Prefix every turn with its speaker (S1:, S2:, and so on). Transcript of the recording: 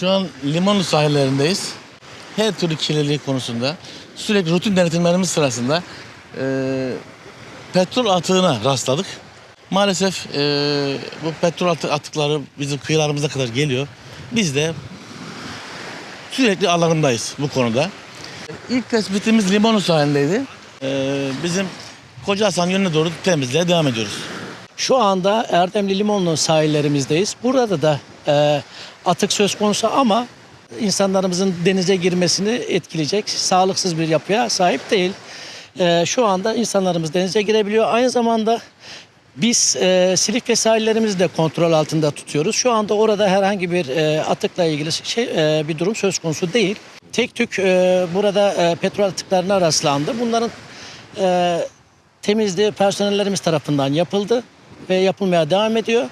S1: Şu an limanlı sahillerindeyiz. Her türlü kirliliği konusunda sürekli rutin denetimlerimiz sırasında e, petrol atığına rastladık. Maalesef e, bu petrol atı- atıkları bizim kıyılarımıza kadar geliyor. Biz de sürekli alarmdayız bu konuda. İlk tespitimiz Limonlu sahilindeydi. E, bizim Koca Hasan yönüne doğru temizliğe devam ediyoruz.
S2: Şu anda Erdemli Limonlu sahillerimizdeyiz. Burada da e, atık söz konusu ama insanlarımızın denize girmesini etkileyecek sağlıksız bir yapıya sahip değil. E, şu anda insanlarımız denize girebiliyor. Aynı zamanda biz e, Silifke sahillerimizi de kontrol altında tutuyoruz. Şu anda orada herhangi bir e, atıkla ilgili şey e, bir durum söz konusu değil. Tek tük e, burada e, petrol atıklarına rastlandı. Bunların e, temizliği personellerimiz tarafından yapıldı ve yapılmaya devam ediyor.